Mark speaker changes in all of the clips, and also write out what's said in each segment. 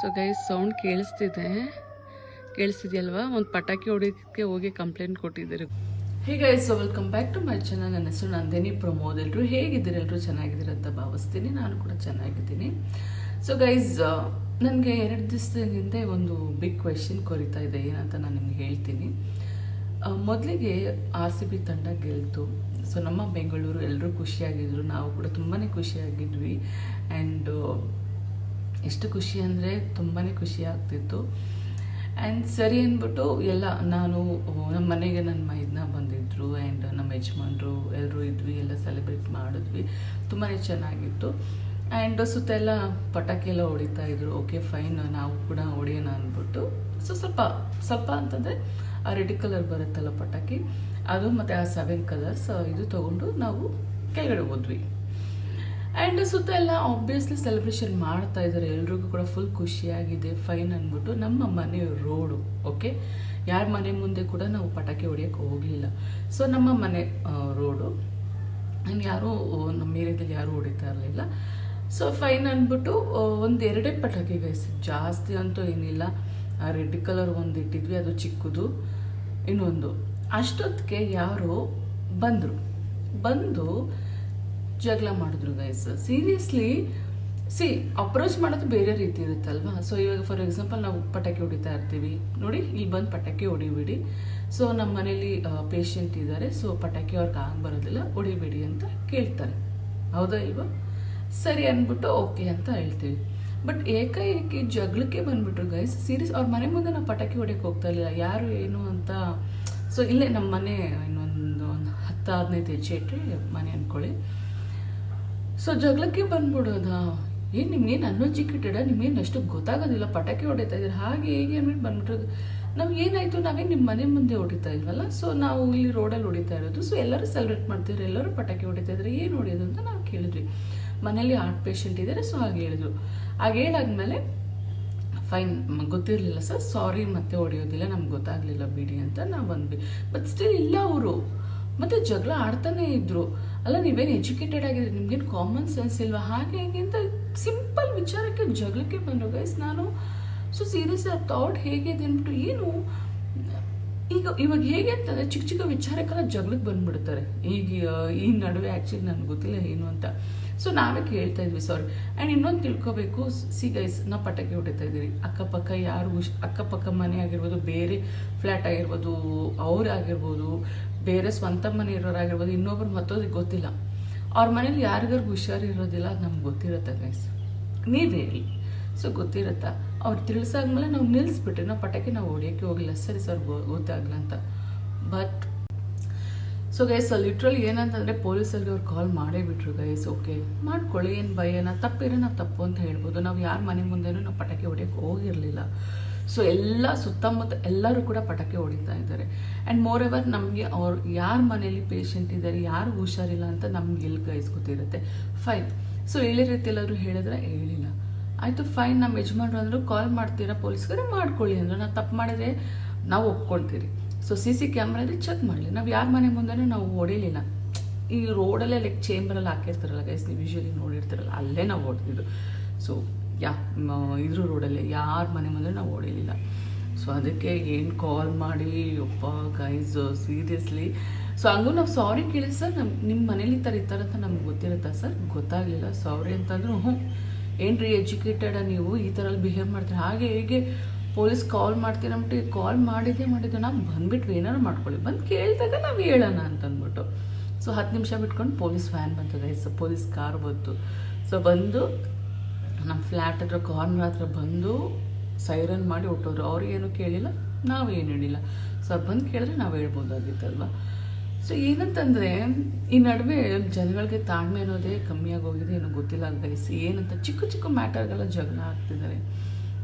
Speaker 1: So guys sound ಕೇಳಿಸ್ತಿದೆ. ಕೇಳಿಸ್ತಿದೆಯಲ್ವಾ? ಒಂದು ಪಟಾಕಿ ಹೊಡಿಯೋದಕ್ಕೆ ಹೋಗಿ ಕಂಪ್ಲೇಂಟ್ ಕೊಟ್ಟಿದ್ದೀರಿ. Hey so welcome back to my channel ನನ್ನ ಹೆಸರು ನಂದಿನಿ ಪ್ರಮೋದ್ ಎಲ್ಲರೂ ಹೇಗಿದ್ದೀರಿ? ಎಲ್ಲರೂ ಚೆನ್ನಾಗಿದ್ದೀರಿ ಅಂತ ಭಾವಿಸ್ತೀನಿ. ನಾನು ಕೂಡ ಚೆನ್ನಾಗಿದ್ದೀನಿ. ಸೊ ಗೈಸ್ ನನಗೆ ಎರಡು ದಿವಸದ ಹಿಂದೆ ಒಂದು ಬಿಗ್ ಕ್ವೆಶನ್ ಕೊರಿತಾ ಇದೆ. ಏನಂತ ನಾನು ನಿಮ್ಗೆ ಹೇಳ್ತೀನಿ. ಮೊದಲಿಗೆ ಆರ್ ಸಿ ಬಿ ತಂಡ ಗೆಲ್ತು. ಸೊ ನಮ್ಮ ಬೆಂಗಳೂರು ಎಲ್ಲರೂ ಖುಷಿಯಾಗಿದ್ರು. ನಾವು ಕೂಡ ತುಂಬಾ ಖುಷಿಯಾಗಿದ್ವಿ. ಆ್ಯಂಡ್ ಎಷ್ಟು ಖುಷಿ ಅಂದರೆ ತುಂಬಾ ಖುಷಿ ಆಗ್ತಿತ್ತು. ಆ್ಯಂಡ್ ಸರಿ ಅಂದ್ಬಿಟ್ಟು ಎಲ್ಲ ನಾನು ನಮ್ಮ ಮನೆಗೆ ನನ್ನ ಮೈದ್ನ ಬಂದಿದ್ದರು ಆ್ಯಂಡ್ ನಮ್ಮ ಯಜಮಾನ್ರು ಎಲ್ಲರೂ ಇದ್ವಿ, ಎಲ್ಲ ಸೆಲೆಬ್ರೇಟ್ ಮಾಡಿದ್ವಿ. ತುಂಬಾ ಚೆನ್ನಾಗಿತ್ತು. ಆ್ಯಂಡ್ ಸುತ್ತ ಎಲ್ಲ ಪಟಾಕಿ ಎಲ್ಲ ಹೊಡಿತಾ ಇದ್ರು. ಓಕೆ ಫೈನ್ ನಾವು ಕೂಡ ಹೊಡಿಯೋಣ ಅಂದ್ಬಿಟ್ಟು. ಸೊ ಸ್ವಲ್ಪ ಸ್ವಲ್ಪ ಅಂತಂದರೆ ಆ ರೆಡ್ ಕಲರ್ ಬರುತ್ತಲ್ಲ ಪಟಾಕಿ, ಅದು ಮತ್ತು ಆ ಸೆವೆನ್ ಕಲರ್ಸ್ ಇದು ತೊಗೊಂಡು ನಾವು ಕೆಳಗಡೆ ಹೋದ್ವಿ. ಆ್ಯಂಡ್ ಸುತ್ತ ಎಲ್ಲ ಆಬ್ವಿಯಸ್ಲಿ ಸೆಲೆಬ್ರೇಷನ್ ಮಾಡ್ತಾ ಇದ್ದಾರೆ. ಎಲ್ರಿಗೂ ಕೂಡ ಫುಲ್ ಖುಷಿಯಾಗಿದೆ. ಫೈನ್ ಅಂದ್ಬಿಟ್ಟು ನಮ್ಮ ಮನೆ ರೋಡು ಓಕೆ ಯಾರ ಮನೆ ಮುಂದೆ ಕೂಡ ನಾವು ಪಟಾಕಿ ಹೊಡಿಯೋಕ್ಕೆ ಹೋಗಲಿಲ್ಲ. ಸೊ ನಮ್ಮ ಮನೆ ರೋಡು ಆ್ಯಂಡ್ ಯಾರೂ, ನಮ್ಮ ಏರಿಯಾದಲ್ಲಿ ಯಾರೂ ಹೊಡಿತಾ ಇರಲಿಲ್ಲ. ಸೊ ಫೈನ್ ಅಂದ್ಬಿಟ್ಟು ಒಂದು ಎರಡೇ ಪಟಾಕಿ ಗೈಸ್ ಜಾಸ್ತಿ ಅಂತೂ ಏನಿಲ್ಲ. ರೆಡ್ ಕಲರ್ ಒಂದು ಇಟ್ಟಿದ್ವಿ. ಅದು ಚಿಕ್ಕದು. ಇನ್ನೊಂದು. ಅಷ್ಟೊತ್ತಿಗೆ ಯಾರು ಬಂದರು. ಬಂದು ಜಗಳ ಮಾಡಿದ್ರು ಗೈಸ್ ಸೀರಿಯಸ್ಲಿ ಸಿ ಅಪ್ರೋಚ್ ಮಾಡೋದು ಬೇರೆ ರೀತಿ ಇರುತ್ತಲ್ವಾ? ಸೊ ಇವಾಗ ಫಾರ್ ಎಕ್ಸಾಂಪಲ್ ನಾವು ಪಟಾಕಿ ಹೊಡಿತಾ ಇರ್ತೀವಿ. ನೋಡಿ, ಇಲ್ಲಿ ಬಂದು ಪಟಾಕಿ ಹೊಡಿಬೇಡಿ. ಸೊ ನಮ್ಮ ಮನೇಲಿ ಪೇಷಂಟ್ ಇದ್ದಾರೆ ಸೊ ಪಟಾಕಿ ಅವ್ರಿಗೆ ಆಗ ಬರೋದಿಲ್ಲ. ಹೊಡಿಬೇಡಿ ಅಂತ ಕೇಳ್ತಾರೆ. ಹೌದಾ ಇಲ್ವಾ? ಸರಿ ಅಂದ್ಬಿಟ್ಟು ಓಕೆ ಅಂತ ಹೇಳ್ತೀವಿ. ಬಟ್ ಏಕಾಏಕಿ ಜಗಳಕ್ಕೆ ಬಂದ್ಬಿಟ್ರು ಗೈಸ್ ಸೀರಿಯಸ್ ಅವ್ರ ಮನೆ ಮುಂದೆ ನಾವು ಪಟಾಕಿ ಹೊಡಿಯೋಕೆ ಹೋಗ್ತಾ ಇರಲಿಲ್ಲ. ಯಾರು, ಏನು ಅಂತ ಸೊ ಇಲ್ಲೇ ನಮ್ಮ ಮನೆ ಇನ್ನೊಂದು ಒಂದು ಹತ್ತು ಹದಿನೈದು ಹೆಜ್ಜೆ ಇಟ್ಟರೆ ಮನೆ ಅಂದ್ಕೊಳ್ಳಿ. ಸೊ ಜಗಳಕ್ಕೆ ಬಂದ್ಬಿಡೋದಾ? ಏನು ನಿಮ್ಗೇನು ಅನ್ಎಜುಕೇಟೆಡ ನಿಮ್ಗೇನು ಅಷ್ಟು ಗೊತ್ತಾಗೋದಿಲ್ಲ? ಪಟಾಕಿ ಹೊಡಿತಾ ಇದ್ರೆ ಹಾಗೆ ಹೇಗೆ ಅಂದ್ಬಿಟ್ಟು ಬಂದ್ಬಿಟ್ಟು ನಮ್ಗೆ ಏನಾಯಿತು? ನಾವೇನು ನಿಮ್ಮ ಮನೆ ಮುಂದೆ ಹೊಡಿತಾ ಇಲ್ವಲ್ಲ ಸೊ ನಾವು ಇಲ್ಲಿ ರೋಡಲ್ಲಿ ಹೊಡಿತಾ ಇರೋದು. ಸೊ ಎಲ್ಲರೂ ಸೆಲೆಬ್ರೇಟ್ ಮಾಡ್ತಿದ್ರು. ಎಲ್ಲರೂ ಪಟಾಕಿ ಹೊಡಿತಾ ಇದ್ರೆ. ಏನು ಹೊಡಿಯೋದು ಅಂತ ನಾವು ಕೇಳಿದ್ವಿ. ಮನೇಲಿ ಹಾರ್ಟ್ ಪೇಷಂಟ್ ಇದ್ದಾರೆ ಸೊ ಹಾಗೆ ಹೇಳಿದ್ರು. ಹಾಗೆ ಹೇಳಾದ್ಮೇಲೆ ಫೈನ್ ಗೊತ್ತಿರಲಿಲ್ಲ ಸರ್. ಸಾರಿ ಮತ್ತೆ ಹೊಡೆಯೋದಿಲ್ಲ. ನಮ್ಗೆ ಗೊತ್ತಾಗಲಿಲ್ಲ ಬಿಡಿ ಅಂತ ನಾವು ಬಂದ್ವಿ. ಬಟ್ ಸ್ಟಿಲ್ ಇಲ್ಲ ಅವರು. ಮತ್ತೆ ಜಗಳ ಆಡ್ತಾನೆ ಇದ್ರು. ಅಲ್ಲ, ನೀವೇನು ಎಜುಕೇಟೆಡ್ ಆಗಿದ್ರೆ ನಿಮ್ಗೇನು ಕಾಮನ್ ಸೆನ್ಸ್ ಇಲ್ವಾ? ಹಾಗೆ ಹೇಗೆ ಅಂತ ಸಿಂಪಲ್ ವಿಚಾರಕ್ಕೆ ಜಗಳಕ್ಕೆ ಬಂದರು. ಗೈಸ್ ನಾನು ಸೊ ಸೀರಿಯಸ್ ಆ ಥಾಟ್ ಹೇಗಿದೆ ಅಂದ್ಬಿಟ್ಟು ಏನು, ಈಗ ಇವಾಗ ಹೇಗೆ ಅಂತಂದರೆ ಚಿಕ್ಕ ಚಿಕ್ಕ ವಿಚಾರಕ್ಕೆಲ್ಲ ಜಗಳಕ್ಕೆ ಬಂದ್ಬಿಡ್ತಾರೆ. ಈಗ ಈ ನಡುವೆ ಆ್ಯಕ್ಚುಲಿ ನನಗೆ ಗೊತ್ತಿಲ್ಲ ಏನು ಅಂತ. ಸೊ ನಾವೇ ಕೇಳ್ತಾ ಇದ್ವಿ ಸಾರಿ ಆ್ಯಂಡ್ ಇನ್ನೊಂದು ತಿಳ್ಕೊಬೇಕು, ಸಿ ಗೈಸ್ ನಾವು ಪಟಾಕಿ ಹೊಡಿತಾ ಇದ್ದೀವಿ. ಅಕ್ಕಪಕ್ಕ ಯಾರು ಹುಷ್ ಅಕ್ಕಪಕ್ಕ ಮನೆ ಆಗಿರ್ಬೋದು, ಬೇರೆ ಫ್ಲ್ಯಾಟ್ ಆಗಿರ್ಬೋದು, ಅವ್ರು ಆಗಿರ್ಬೋದು, ಬೇರೆ ಸ್ವಂತ ಮನೆ ಇರೋರಾಗಿರ್ಬೋದು ಇನ್ನೊಬ್ರು ಮತ್ತೋದಕ್ಕೆ ಗೊತ್ತಿಲ್ಲ. ಅವ್ರ ಮನೇಲಿ ಯಾರಿಗಾರು ಹುಷಾರಿರೋದಿಲ್ಲ ನಮ್ಗೆ ಗೊತ್ತಿರುತ್ತೆ ಗೈಸ್ ನೀವೇ ಹೇಳಿ. ಸೊ ಗೊತ್ತಿರುತ್ತಾ? ಅವ್ರು ತಿಳಿಸಾದ್ಮೇಲೆ ನಾವು ನಿಲ್ಲಿಸ್ಬಿಟ್ರೆ ನಾವು ಪಟಾಕಿ ನಾವು ಹೊಡಿಯೋಕ್ಕೆ ಹೋಗಿಲ್ಲ. ಸರಿ ಸರ್ ಗೊತ್ತಾಗಲ್ಲ ಅಂತ ಬಟ್ ಸೊ ಗೈಸ್ ಲಿಟ್ರಲಿ ಏನಂತಂದರೆ ಪೊಲೀಸರಿಗೆ ಅವ್ರು ಕಾಲ್ ಮಾಡೇ ಬಿಟ್ರು ಗೈಸ್ ಓಕೆ ಮಾಡ್ಕೊಳ್ಳಿ, ಏನು ಭಯನ ತಪ್ಪಿರೋ ನಾವು ತಪ್ಪು ಅಂತ ಹೇಳ್ಬೋದು. ನಾವು ಯಾರ ಮನೆ ಮುಂದೆನೂ ನಾವು ಪಟಾಕಿ ಹೊಡಿಯೋಕ್ಕೆ ಹೋಗಿರಲಿಲ್ಲ. ಸೊ ಎಲ್ಲ ಸುತ್ತಮುತ್ತ ಎಲ್ಲರೂ ಕೂಡ ಪಟಾಕಿ ಹೊಡಿತಾ ಇದ್ದಾರೆ. ಆ್ಯಂಡ್ ಮೋರ್ ಎವರ್ ನಮಗೆ ಅವ್ರು ಯಾರ ಮನೇಲಿ ಪೇಷಂಟ್ ಇದ್ದಾರೆ ಯಾರು ಹುಷಾರಿಲ್ಲ ಅಂತ ನಮ್ಗೆ ಎಲ್ಲಿ ಗೈಸ್ ಗೊತ್ತಿರುತ್ತೆ? ಫೈನ್ ಸೊ ಹೇಳಿ ರೀತಿ ಎಲ್ಲರೂ ಹೇಳಿದ್ರೆ ಹೇಳಿಲ್ಲ. ಆಯಿತು ಫೈನ್ ನಮ್ಮ ಯಜಮಾನ್ರು ಅಂದರು ಕಾಲ್ ಮಾಡ್ತೀರಾ ಪೊಲೀಸ್ಗೆ? ಮಾಡ್ಕೊಳ್ಳಿ. ಅಂದರು, ನಾವು ತಪ್ಪು ಮಾಡಿದ್ರೆ ನಾವು ಒಪ್ಕೊಳ್ತೀರಿ. ಸೊ ಸಿ ಸಿ ಕ್ಯಾಮ್ರಾ ಅಂದರೆ ಚೆಕ್ ಮಾಡಲಿ. ನಾವು ಯಾರ ಮನೆ ಮುಂದೆ ನಾವು ಹೊಡಿಲಿಲ್ಲ ಈ ರೋಡಲ್ಲೇ ಲೈಕ್ ಚೇಂಬರಲ್ಲಿ ಹಾಕಿರ್ತಾರಲ್ಲ ಗೈಸ್ ನೀವು ಯೂಶ್ವಲಿ ನೋಡಿರ್ತಾರಲ್ಲ, ಅಲ್ಲೇ ನಾವು ಓಡ್ತಿದ್ದು. ಸೊ ಯಾ ಇದ್ರ ರೋಡಲ್ಲೇ ಯಾರ ಮನೆ ಮುಂದೆ ನಾವು ಹೊಡಿಲಿಲ್ಲ ಸೊ ಅದಕ್ಕೆ ಏನು ಕಾಲ್ ಮಾಡಿ ಒಪ್ಪ ಗೈಸ್ ಸೀರಿಯಸ್ಲಿ ಸೊ ಹಂಗೂ ನಾವು ಸಾರಿ ಕೇಳಿ ಸರ್ ನಮ್ಮ ನಿಮ್ಮ ಮನೇಲಿ ಈ ಥರ ಇರ್ತಾರೆ ಅಂತ ನಮ್ಗೆ ಗೊತ್ತಿರುತ್ತಾ ಸರ್ ಗೊತ್ತಾಗಲಿಲ್ಲ. ಸಾರಿ ಅಂತಂದ್ರು ಹ್ಞೂ ಏನು ರೀ ಎಜುಕೇಟೆಡ ನೀವು ಈ ಥರ ಬಿಹೇವ್ ಮಾಡ್ತೀರಿ? ಹಾಗೆ, ಹೇಗೆ. ಪೊಲೀಸ್ ಕಾಲ್ ಮಾಡ್ತೀರ ಅಂದ್ಬಿಟ್ಟು ಕಾಲ್ ಮಾಡಿದ್ದೆ ಮಾಡಿದ್ದು ನಾವು ಬಂದ್ಬಿಟ್ವಿ ಏನಾರು ಮಾಡ್ಕೊಳ್ಳಿ. ಬಂದು ಕೇಳಿದಾಗ ನಾವು ಹೇಳೋಣ ಅಂತಂದ್ಬಿಟ್ಟು ಸೊ ಹತ್ತು ನಿಮಿಷ ಬಿಟ್ಕೊಂಡು ಪೊಲೀಸ್ ವ್ಯಾನ್ ಬಂತು ಗೈಸ್ ಪೊಲೀಸ್ ಕಾರ್ ಬಂತು. ಸೊ ಬಂದು ನಮ್ಮ ಫ್ಲ್ಯಾಟ್ ಹತ್ರ, ಕಾರ್ನರ್ ಹತ್ರ ಬಂದು ಸೈರನ್ ಮಾಡಿ ಹೊಟ್ಟೋರು. ಅವ್ರಿಗೇನು ಕೇಳಿಲ್ಲ? ನಾವು ಏನು ಹೇಳಿಲ್ಲ. ಸೊ ಅವ್ರು ಬಂದು ಕೇಳಿದ್ರೆ ನಾವು ಹೇಳ್ಬೋದಾಗಿತ್ತಲ್ವ? ಸೊ ಏನಂತಂದರೆ, ಈ ನಡುವೆ ಜನಗಳಿಗೆ ತಾಳ್ಮೆ ಅನ್ನೋದೇ ಕಮ್ಮಿಯಾಗಿ ಹೋಗಿದೆ. ಏನೋ ಗೊತ್ತಿಲ್ಲ. ಗೈಸ್ ಏನಂತ ಚಿಕ್ಕ ಚಿಕ್ಕ ಮ್ಯಾಟರ್ಗೆಲ್ಲ ಜಗಳ ಆಗ್ತಿದ್ದಾರೆ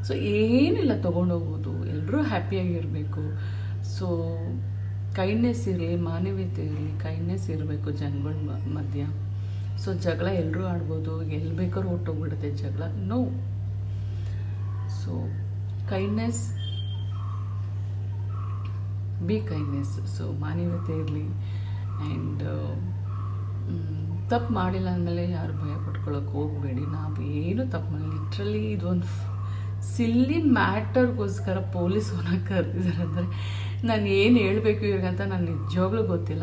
Speaker 1: ಸೊ ಏನಿಲ್ಲ ತೊಗೊಂಡೋಗ್ಬೋದು ಎಲ್ಲರೂ ಹ್ಯಾಪಿಯಾಗಿರಬೇಕು ಸೊ ಕೈಂಡ್ನೆಸ್ ಇರಲಿ, ಮಾನವೀಯತೆ ಇರಲಿ ಕೈಂಡ್ನೆಸ್ ಇರಬೇಕು ಜನಗಳ ಮಧ್ಯ. ಸೊ ಜಗಳ ಎಲ್ಲರೂ ಆಡ್ಬೋದು. ಎಲ್ಲಿ ಬೇಕಾದ್ರೂ ಹೊಟ್ಟೋಗ್ಬಿಡುತ್ತೆ ಜಗಳ? No so kindness be kindness so ಮಾನವೀಯತೆ ಇರಲಿ ಆ್ಯಂಡ್ ತಪ್ಪು ಮಾಡಿಲ್ಲ ಅಂದಮೇಲೆ ಯಾರು ಭಯ ಪಟ್ಕೊಳ್ಳೋಕೆ ಹೋಗಬೇಡಿ. ನಾವು ಏನು ತಪ್ಪು ಮಾಡಿ ಲಿಟ್ರಲಿ ಇದೊಂದು ಸಿಲ್ಲಿ ಮ್ಯಾಟರ್ಗೋಸ್ಕರ ಪೊಲೀಸ್ ಅವನ ಕರೆದಿದ್ದಾರೆ ಅಂದರೆ ನಾನು ಏನು ಹೇಳಬೇಕು ಇವ್ರಿಗಂತ ನಾನು ನಿಜವಾಗ್ಲೂ ಗೊತ್ತಿಲ್ಲ.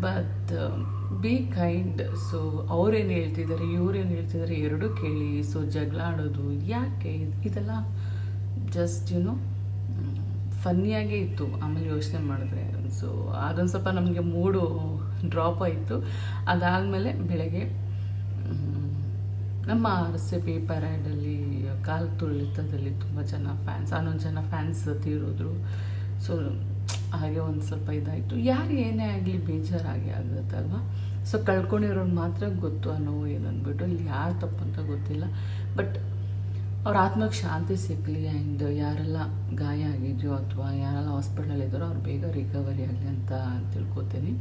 Speaker 1: ಬಟ್ ಬಿ ಕೈಂಡ್ ಸೊ ಅವ್ರೇನು ಹೇಳ್ತಿದ್ದಾರೆ, ಇವ್ರೇನು ಹೇಳ್ತಿದ್ದಾರೆ ಎರಡೂ ಕೇಳಿ. ಸೊ ಜಗಳ ಆಡೋದು, ಯಾಕೆ? ಇದ್- ಇದೆಲ್ಲ ಜಸ್ಟ್ ಯುನೋ ಫನ್ನಿಯಾಗೇ ಇತ್ತು. ಆಮೇಲೆ ಯೋಚನೆ ಮಾಡಿದ್ರೆ. ಸೊ ಅದೊಂದು ಸ್ವಲ್ಪ ನಮಗೆ ಮೂಡು ಡ್ರಾಪ್ ಆಯಿತು. ಅದಾದಮೇಲೆ ಬೆಳಗ್ಗೆ ನಮ್ಮ ಆರ್ ಸಿ ಪಿ ಪರ್ಯಾಡಲ್ಲಿ ಕಾಲು ತುಳಿತದಲ್ಲಿ ತುಂಬ ಜನ ಫ್ಯಾನ್ಸ್ ಹನ್ನೊಂದು ಜನ ಫ್ಯಾನ್ಸ್ ತೀರಿದ್ರು. ಸೊ ಹಾಗೆ ಒಂದು ಸ್ವಲ್ಪ ಇದಾಯಿತು. ಯಾರು ಏನೇ ಆಗಲಿ ಬೇಜಾರಾಗಿ ಆಗುತ್ತಲ್ವ? ಸೊ ಕಳ್ಕೊಂಡಿರೋರು ಮಾತ್ರ ಗೊತ್ತು ಅನ್ನೋ ನೋವು ಏನು ಅಂದ್ಬಿಟ್ಟು ಇಲ್ಲಿ ಯಾರು ತಪ್ಪು ಅಂತ ಗೊತ್ತಿಲ್ಲ. ಬಟ್ ಅವ್ರ ಆತ್ಮಕ್ಕೆ ಶಾಂತಿ ಸಿಗಲಿ ಆ್ಯಂಡ್ ಯಾರೆಲ್ಲ ಗಾಯ ಆಗಿದೆಯೋ ಅಥವಾ ಯಾರೆಲ್ಲ ಹಾಸ್ಪಿಟ್ಲಲ್ಲಿದ್ದಾರೋ ಅವ್ರು ಬೇಗ ರಿಕವರಿ ಆಗಲಿ ಅಂತ ತಿಳ್ಕೊತೀನಿ.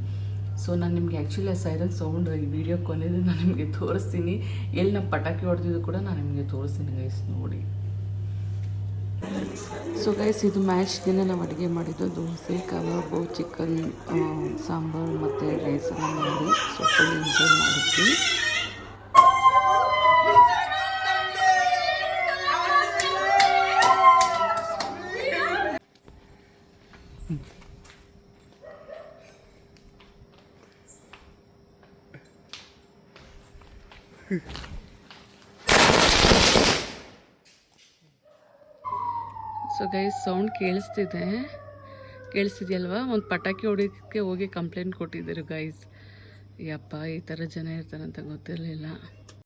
Speaker 1: ಸೊ ನಾನು ನಿಮಗೆ ಆ್ಯಕ್ಚುಲಿ ಆ ಸೈರನ್ ಸೌಂಡ್ ಈ ವಿಡಿಯೋ ಕೊನೆದು ನಾನು ನಿಮಗೆ ತೋರಿಸ್ತೀನಿ. ಎಲ್ಲಿ ನಾವು ಪಟಾಕಿ ಹೊಡೆದಿದ್ದು ಕೂಡ ನಾನು ನಿಮಗೆ ತೋರಿಸ್ತೀನಿ ಗೈಸ್ ನೋಡಿ. ಸೊ ಗೈಸ್ ಇದು ಮ್ಯಾಚ್ ದಿನ ನಾವು ಅಡುಗೆ ಮಾಡಿದ್ದು ದೋಸೆ, ಕಬಾಬು ಚಿಕನ್ ಸಾಂಬಾರು ಮತ್ತು ರೈಸ್ ಎಲ್ಲ ಮಾಡಿ ಸೊ ಫುಲ್ ಎಂಜಾಯ್ ಮಾಡಿದ್ವಿ. ಸೊ ಗೈಸ್ ಸೌಂಡ್ ಕೇಳಿಸ್ತಿದೆ. ಕೇಳಿಸ್ತಿದೆಯಲ್ವಾ? ಒಂದು ಪಟಾಕಿ ಹೊಡಿಯೋಕ್ಕೆ ಹೋಗಿ ಕಂಪ್ಲೇಂಟ್ ಕೊಟ್ಟಿದ್ದರು ಗೈಸ್ ಯಪ್ಪ, ಈ ಥರ ಜನ ಇರ್ತಾರಂತ ಗೊತ್ತಿರಲಿಲ್ಲ.